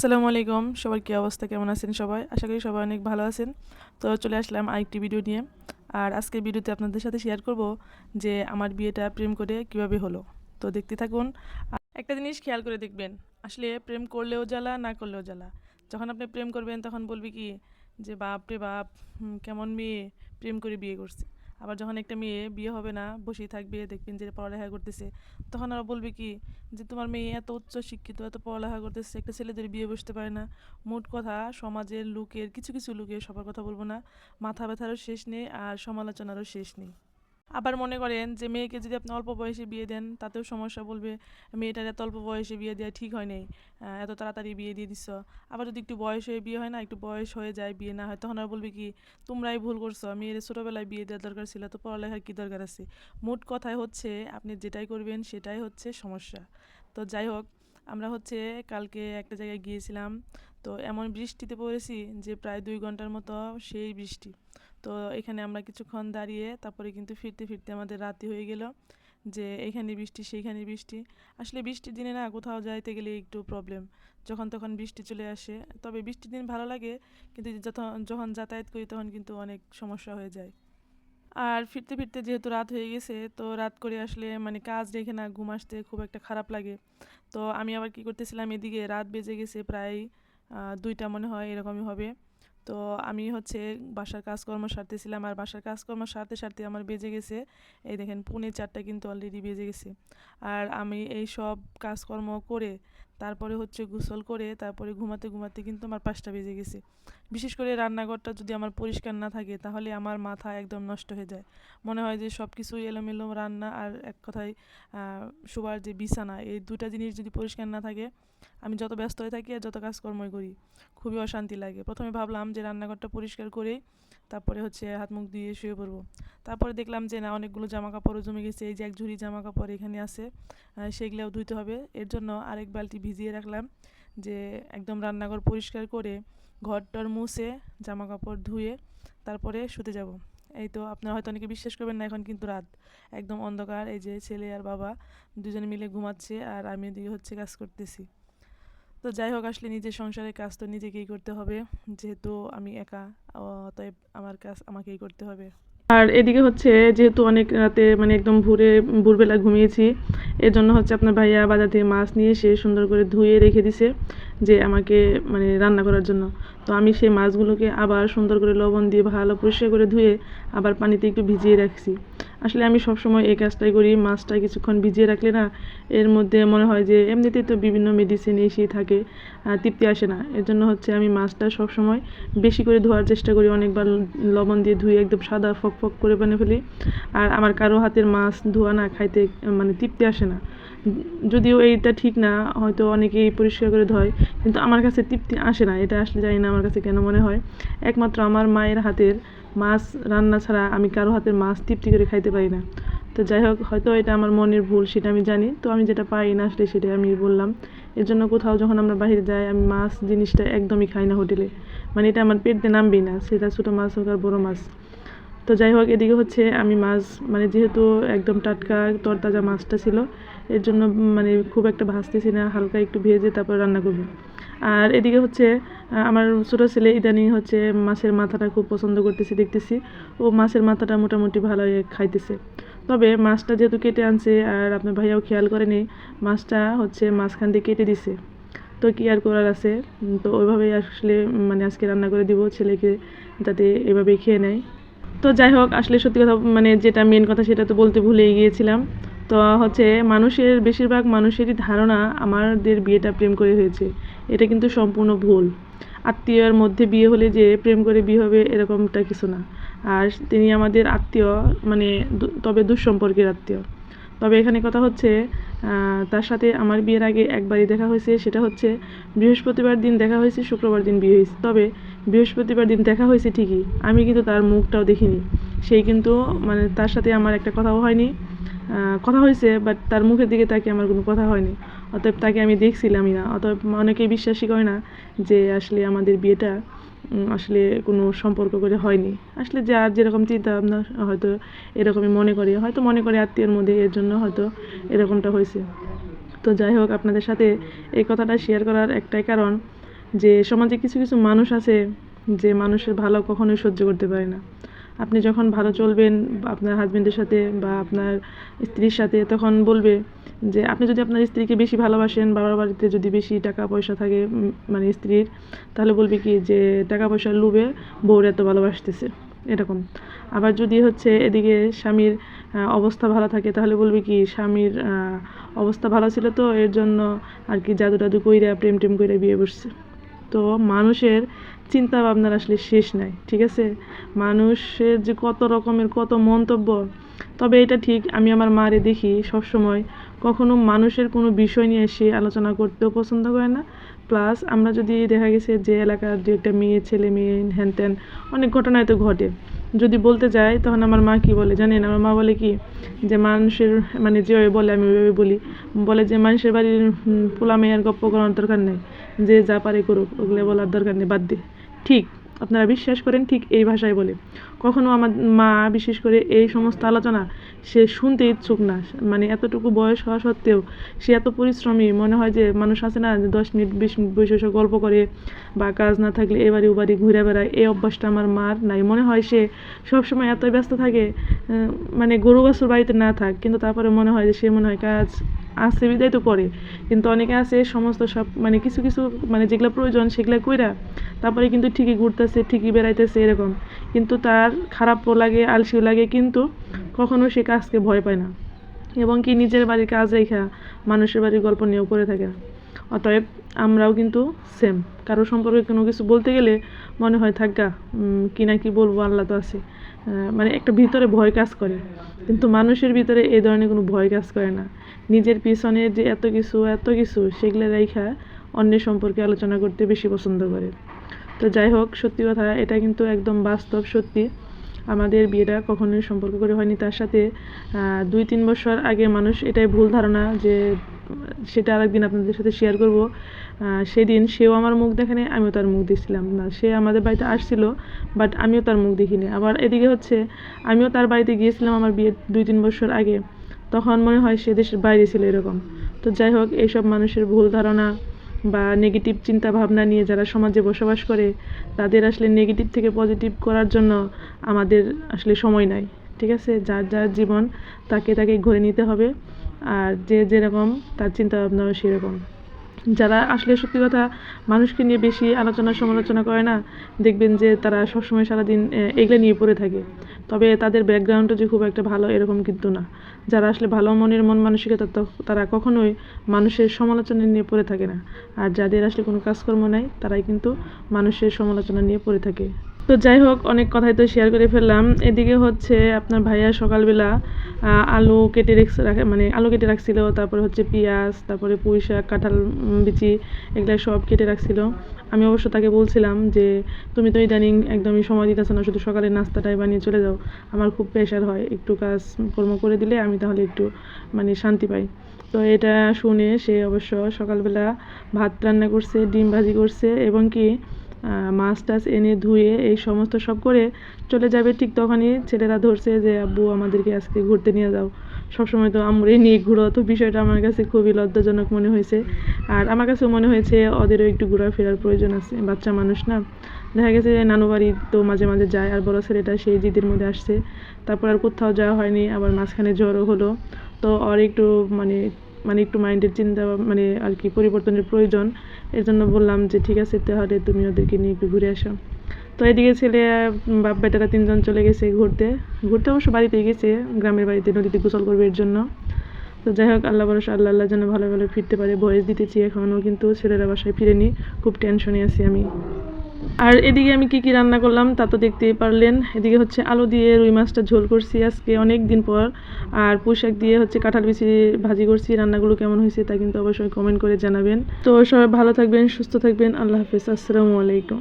আসসালামু আলাইকুম। সবার কী অবস্থা? কেমন আছেন সবাই? আশা করি সবাই অনেক ভালো আছেন। তো চলে আসলাম আরেকটি ভিডিও নিয়ে। আর আজকের ভিডিওতে আপনাদের সাথে শেয়ার করব যে আমার বিয়েটা প্রেম করে কীভাবে হলো। তো দেখতে থাকুন। একটা জিনিস খেয়াল করে দেখবেন। আসলে প্রেম করলেও জ্বালা, না করলেও জ্বালা। যখন আপনি প্রেম করবেন তখন বলবি কি যে বাপ রে বাপ কেমন মেয়ে। প্রেম করে বিয়ে করছে। আবার যখন একটা মেয়ে বিয়ে হবে না, বসেই থাকবে, দেখবেন যে পড়ালেখা করতেছে, তখন আরও বলবে কি যে তোমার মেয়ে এত উচ্চ শিক্ষিত, এত পড়ালেখা করতেছে, একটা ছেলেদের বিয়ে বসতে পারে না। মোট কথা সমাজের লোকের, কিছু কিছু লোকের সবার কথা বলব না, মাথা ব্যথারও শেষ নেই আর সমালোচনারও শেষ নেই। আবার মনে করেন যে, মেয়েকে যদি আপনি অল্প বয়সে বিয়ে দেন, তাতেও সমস্যা বলবে, মেয়েটার এত অল্প বয়সে বিয়ে দেওয়া ঠিক হয় নাই এত তাড়াতাড়ি বিয়ে দিয়ে দিচ্ছ আবার যদি একটু বয়স হয়ে, বিয়ে হয় না, একটু বয়স হয়ে যায় বিয়ে না হয়, তখন আর বলবে কি, তোমরাই ভুল করছ, মেয়ের ছোটোবেলায় বিয়ে দেওয়ার দরকার ছিল, তো পড়ালেখার কী দরকার আছে? মোট কথায় হচ্ছে, আপনি যেটাই করবেন, সেটাই হচ্ছে সমস্যা। তো যাই হোক, আমরা হচ্ছে কালকে একটা জায়গায় গিয়েছিলাম, তো এমন বৃষ্টিতে পড়েছি যে, প্রায় দুই ঘণ্টার মতো সেই বৃষ্টি। তো এখানে আমরা কিছুক্ষণ দাঁড়িয়ে তারপরে কিন্তু ফিরতে ফিরতে আমাদের রাতি হয়ে গেল যে এখানে বৃষ্টি, সেইখানে বৃষ্টি। আসলে বৃষ্টির দিনে না কোথাও যাইতে গেলে একটু প্রবলেম যখন তখন বৃষ্টি চলে আসে। তবে বৃষ্টির দিন ভালো লাগে, কিন্তু যখন যাতায়াত করি তখন কিন্তু অনেক সমস্যা হয়ে যায়। আর ফিরতে ফিরতে যেহেতু রাত হয়ে গেছে, তো রাত করে আসলে মানে কাজ রেখে না ঘুম আসতে খুব একটা খারাপ লাগে। তো আমি আবার কি করতেছিলাম, এদিকে রাত বেজে গেছে প্রায় দুইটা মনে হয় এরকমই হবে। তো আমি হচ্ছে বাসার কাজকর্ম সারতেছিলাম আর বাসার কাজকর্ম সারতে সারতে আমার বেজে গেছে। এই দেখেন পুনে চারটা কিন্তু অলরেডি বেজে গেছে। আর আমি এই সব কাজকর্ম করে তারপরে হচ্ছে গোসল করে তারপরে ঘুমাতে ঘুমাতে কিন্তু আমার পাঁচটা বেজে গেছে। বিশেষ করে রান্নাঘরটা যদি আমার পরিষ্কার না থাকে তাহলে আমার মাথা একদম নষ্ট হয়ে যায়। মনে হয় যে সব কিছুই এলোমেলো রান্না আর এক কথায় শোবার যে বিছানা এই দুটা জিনিস যদি পরিষ্কার না থাকে, আমি যত ব্যস্ত হয়ে থাকি আর যত কাজকর্মই করি, খুবই অশান্তি লাগে। প্রথমে ভাবলাম যে রান্নাঘরটা পরিষ্কার করে তারপরে হচ্ছে হাত মুখ দিয়ে শুয়ে পড়ব। তারপরে দেখলাম যে না, অনেকগুলো জামা কাপড়ও জমে গেছে। এই যে এক ঝুড়ি জামা কাপড় এখানে আছে সেগুলোও ধুইতে হবে। এর জন্য আরেক বালতি ভিজিয়ে রাখলাম যে একদম রান্নাঘর পরিষ্কার করে ঘরটর মুছে জামা কাপড় ধুয়ে তারপরে শুতে যাব। এই তো আপনারা হয়তো অনেকে বিশ্বাস করবেন না, এখন কিন্তু রাত। একদম অন্ধকার, এই যে ছেলে আর বাবা দুজনে মিলে ঘুমাচ্ছে আর আমি এদিকে হচ্ছে কাজ করতেছি। তো যাই হোক, আসলে নিজের সংসারের কাজ তো নিজেকেই করতে হবে। যেহেতু আমি একা, অতএব আমার কাজ আমাকেই করতে হবে। আর এদিকে হচ্ছে যেহেতু অনেক রাতে মানে একদম ভোরে, ভোরবেলা ঘুমিয়েছি এর জন্য হচ্ছে আপনার ভাইয়া বাজার থেকে মাছ নিয়ে এসে সুন্দর করে ধুয়ে রেখে দিছে যে আমাকে মানে রান্না করার জন্য। তো আমি সেই মাছগুলোকে আবার সুন্দর করে লবণ দিয়ে ভালো পরিষ্কার করে ধুয়ে আবার পানিতে একটু ভিজিয়ে রাখছি। আসলে আমি সবসময় এই কাজটাই করি, মাছটা কিছুক্ষণ ভিজিয়ে রাখলে না, এর মধ্যে মনে হয় যে এমনিতেই তো বিভিন্ন মেডিসিন এসেই থাকে তৃপ্তি আসে না। এর জন্য হচ্ছে আমি মাছটা সবসময় বেশি করে ধোয়ার চেষ্টা করি, অনেকবার লবণ দিয়ে ধুয়ে একদম সাদা ফক ফক করে বানিয়ে ফেলি। আর আমার কারও হাতের মাছ ধোয়া না খাইতে মানে তৃপ্তি আসে না। যদিও এইটা ঠিক না, হয়তো অনেকেই পরিষ্কার করে ধয়, কিন্তু আমার কাছে তৃপ্তি আসে না, এটা আসলে জানি না আমার কাছে কেন মনে হয়। একমাত্র আমার মায়ের হাতের মাছ রান্না ছাড়া আমি কারও হাতের মাছ তৃপ্তি করে খাইতে পারি না। তো যাই হোক, হয়তো এটা আমার মনের ভুল, সেটা আমি জানি। তো আমি যেটা পাই না আসলে সেটাই আমি বললাম। এর জন্য কোথাও যখন আমরা বাইরে যাই, আমি মাছ জিনিসটা একদমই খাই না হোটেলে। মানে এটা আমার পেটতে নামবেই না, সেটা ছোটো মাছ হোক আর বড়ো মাছ। তো যাই হোক, এদিকে হচ্ছে আমি মাছ মানে যেহেতু একদম টাটকা, তরতাজা মাছটা ছিল এর জন্য মানে খুব একটা ভাজতেছি না, হালকা একটু ভেজে তারপর রান্না করব। আর এদিকে হচ্ছে আমার ছোটো ছেলে ইদানিং হচ্ছে মাছের মাথাটা খুব পছন্দ করতেছি, দেখতেছি। ও মাছের মাথাটা মোটামুটি ভালোই খাইতেছে। তবে মাছটা যেহেতু কেটে আনছে আর আপনার ভাইয়াও খেয়াল করেনি, মাছটা হচ্ছে মাঝখান দিয়ে কেটে দিছে। তো কি আর করার আছে? তো ওইভাবেই আসলে মানে আজকে রান্না করে দিব, ছেলেকে যাতে এভাবেই খেয়ে নেয়। তো যাই হোক, আসলে সত্যি কথা মানে যেটা মেন কথা সেটা তো বলতে ভুলেই গিয়েছিলাম। তো হচ্ছে মানুষের, বেশিরভাগ মানুষেরই ধারণা আমাদের বিয়েটা প্রেম করে হয়েছে। এটা কিন্তু সম্পূর্ণ ভুল। আত্মীয়ের মধ্যে বিয়ে হলে যে প্রেম করে বিয়ে হবে এরকমটা কিছু না। আর তিনি আমাদের আত্মীয় মানে তবে দুঃসম্পর্কের আত্মীয়। তবে এখানে কথা হচ্ছে তার সাথে আমার বিয়ের আগে একবারই দেখা হয়েছে। সেটা হচ্ছে বৃহস্পতিবার দিন দেখা হয়েছে, শুক্রবার দিন বিয়ে হয়েছে। তবে বৃহস্পতিবার দিন দেখা হয়েছে ঠিকই। আমি কিন্তু তার মুখটাও দেখিনি। সেই কিন্তু মানে তার সাথে আমার একটা কথাও হয়নি। কথা হয়েছে বাট তার মুখের দিকে তাকে আমার কোনো কথা হয়নি। অতএব তাকে আমি দেখছিলামই না। অতএব অনেকেই বিশ্বাসই করে না যে আসলে আমাদের বিয়েটা আসলে কোনো সম্পর্ক করে হয়নি। আসলে যার যেরকম চিন্তা ভাবনা হয়তো এরকমই মনে করে। হয়তো মনে করে আত্মীয়ের মধ্যে এর জন্য হয়তো এরকমটা হয়েছে। তো যাই হোক, আপনাদের সাথে এই কথাটা শেয়ার করার একটাই কারণ যে সমাজে কিছু কিছু মানুষ আছে যে মানুষের ভালো কখনোই সহ্য করতে পারে না। আপনি যখন ভালো চলবেন আপনার হাজবেন্ডের সাথে বা আপনার স্ত্রীর সাথে তখন বলবে যে, আপনি যদি আপনার স্ত্রীকে বেশি ভালোবাসেন, বাবার বাড়িতে যদি বেশি টাকা পয়সা থাকে মানে স্ত্রীর, তাহলে বলবে কি যে টাকা পয়সার লোভে বউর এত ভালোবাসতেছে। এরকম। আবার যদি হচ্ছে এদিকে স্বামীর অবস্থা ভালো থাকে, তাহলে বলবে কি, স্বামীর অবস্থা ভালো ছিল তো, এর জন্য আর কি জাদু টাদু কইরা প্রেম টেম কইরা বিয়ে করছে। তো মানুষের চিন্তা ভাবনার আসলে শেষ নাই, ঠিক আছে? মানুষের যে কত রকমের কত মন্তব্য, তবে এটা ঠিক, আমি আমার মারে দেখি সবসময় কখনো মানুষের কোনো বিষয় নিয়ে সে আলোচনা করতেও পছন্দ করে না। প্লাস আমরা যদি দেখা গেছে যে এলাকার দু একটা মেয়ে, ছেলে মেয়ে, হ্যান ত্যান, অনেক ঘটনায় তো ঘটে। যদি বলতে যাই, তখন আমার মা কি বলে জানেন? আমার মা বলে কি যে মানুষের মানে যেভাবে বলে আমি ওইভাবে বলি। বলে যে মানুষের বাড়ির পোলা মেয়ের গপ্প করার দরকার নেই, যে যা পারে করুক, ওগুলো বলার দরকার নেই, বাদ দে। ঠিক, আপনারা বিশ্বাস করেন ঠিক এই ভাষায় বলে। কখনো আমার মা, বিশেষ করে এই সমস্ত আলোচনা সে শুনতে ইচ্ছুক না। মানে এতটুকু বয়স হওয়া সত্ত্বেও সে এত পরিশ্রমী, মনে হয় যে মানুষ আছে না যে দশ মিনিট, বিশ মিনিট বসে বসে গল্প করে বা কাজ না থাকলে এবারে ওবারে ঘুরে বেড়ায়। এই অভ্যাসটা আমার মার নাই। মনে হয় সে সবসময় এত ব্যস্ত থাকে মানে গরু বাছুর বাড়িতে না থাক, কিন্তু তারপরে মনে হয় যে সে মনে হয় কাজ আছে বিদায় তো করে কিন্তু অনেকে আছে সমস্ত সব মানে কিছু কিছু মানে যেগুলো প্রয়োজন সেগুলো কইরা তারপরে কিন্তু ঠিকই ঘুরতেছে, ঠিকই বেড়াইতেছে এরকম। কিন্তু তার খারাপও লাগে আলসিও লাগে, কিন্তু কখনো সে কাজকে ভয় পায় না। এবং কি নিজের বাড়ির কাজ রেখা মানুষের বাড়ির গল্প নিয়েও করে থাকে। অতএব আমরাও কিন্তু সেম কারও সম্পর্কে কোনো কিছু বলতে গেলে মনে হয় থাকা কি না কি বলব, আল্লাহ তো আছে। মানে একটা ভিতরে ভয় কাজ করে। কিন্তু মানুষের ভিতরে এই ধরনের কোনো ভয় কাজ করে না। নিজের পিছনে যে এত কিছু এত কিছু, সেগুলো রেখা অন্যের সম্পর্কে আলোচনা করতে বেশি পছন্দ করে। তো যাই হোক, সত্যি কথা, এটা কিন্তু একদম বাস্তব সত্যি। আমাদের বিয়েটা কখনোই সম্পর্ক করে হয়নি। তার সাথে দুই তিন বছর আগে মানুষ এটাই ভুল ধারণা যে সেটা আরেকদিন আপনাদের সাথে শেয়ার করব। সেদিন সেও আমার মুখ দেখেনি, আমিও তার মুখ দেখছিলাম। না, সে আমাদের বাড়িতে আসছিল বাট আমিও তার মুখ দেখিনি। আবার এদিকে হচ্ছে, আমিও তার বাড়িতে গিয়েছিলাম আমার বিয়ের দুই তিন বছর আগে। তখন মনে হয় সে দেশের বাইরে ছিল এরকম। তো যাই হোক, এইসব মানুষের ভুল ধারণা বা নেগেটিভ চিন্তা ভাবনা নিয়ে যারা সমাজে বসবাস করে, তাদের আসলে নেগেটিভ থেকে পজিটিভ করার জন্য আমাদের আসলে সময় নাই। ঠিক আছে? যার যার জীবন, তাকে তাকে ঘরে নিতে হবে। আর যে যেরকম তার চিন্তা ভাবনাও সেরকম। যারা আসলে সত্যি কথা মানুষকে নিয়ে বেশি আলোচনা সমালোচনা করে না, দেখবেন যে তারা সবসময় সারাদিন এগুলো নিয়ে পড়ে থাকে। তবে তাদের ব্যাকগ্রাউন্ডটা যে খুব একটা ভালো এরকম কিন্তু না। যারা আসলে ভালো মনের মন মানসিকতা তারা কখনোই মানুষের সমালোচনা নিয়ে পড়ে থাকে না। আর যাদের আসলে কোনো কাজকর্ম নাই, তারাই কিন্তু মানুষের সমালোচনা নিয়ে পড়ে থাকে। তো যাই হোক, অনেক কথাই তো শেয়ার করে ফেললাম। এদিকে হচ্ছে আপনার ভাইয়া সকালবেলা আলু কেটে রেখে মানে আলু কেটে রাখছিল, তারপরে হচ্ছে পেঁয়াজ, তারপরে পুঁই শাক, কাঁঠাল বিচি, এগুলো সব কেটে রাখছিল। আমি অবশ্য তাকে বলছিলাম যে, তুমি তো ইদানিং একদমই সময় দিতেছো না, শুধু সকালের নাস্তাটাই বানিয়ে চলে যাও। আমার খুব প্রেশার হয়, একটু কাজ কর্ম করে দিলে আমি তাহলে একটু মানে শান্তি পাই। তো এটা শুনে সে অবশ্য সকালবেলা ভাত রান্না করছে, ডিম ভাজি করছে, এবং কি মাছ টাছ এনে ধুয়ে এই সমস্ত সব করে চলে যাবে ঠিক তখনই ছেলেরা ধরছে যে, আব্বু, আমাদেরকে আজকে ঘুরতে নিয়ে যাও। সবসময় তো আমরাই নিয়ে ঘুরো। তো বিষয়টা আমার কাছে খুবই লজ্জাজনক মনে হয়েছে। আর আমার কাছেও মনে হয়েছে, ওদেরও একটু ঘোরাফেরার প্রয়োজন আছে। বাচ্চা মানুষ না। দেখা গেছে যে নানু বাড়ি তো মাঝে মাঝে যায়, আর বড় ছেলেটা সেই জিদের মধ্যে আসছে। তারপর আর কোথাও যাওয়া হয়নি। আবার মাঝখানে জ্বরও হলো। তো ওর একটু মানে মানে একটু মাইন্ডের চিন্তা মানে আর কি পরিবর্তনের প্রয়োজন। এর জন্য বললাম যে, ঠিক আছে, তাহলে তুমি ওদেরকে নিয়ে একটু ঘুরে আসো। তো এদিকে ছেলে বাপ বেটারা তিনজন চলে গেছে ঘুরতে। ঘুরতে অবশ্য বাড়িতে গেছে, গ্রামের বাড়িতে নদীতে গোসল করবে এর জন্য। তো যাই হোক, আল্লাহ ভরসা, আল্লাহ আল্লাহ যেন ভালো ভালো ফিরতে পারে। ভয়েস দিতেছি এখনও কিন্তু ছেলেরা বাসায় ফিরেনি। খুব টেনশনে আছি আমি। আর এদিকে আমি কি কি রান্না করলাম তা তো দেখতেই পারলেন। এদিকে হচ্ছে আলু দিয়ে রুই মাছটা ঝোল করছি আজকে অনেক দিন পর। আর পোশাক দিয়ে হচ্ছে কাঁঠাল বিচি ভাজি করছি। রান্নাগুলো কেমন হয়েছে তা কিন্তু অবশ্যই কমেন্ট করে জানাবেন। তো সবাই ভালো থাকবেন, সুস্থ থাকবেন। আল্লাহ হাফিজ। আসসালামু আলাইকুম।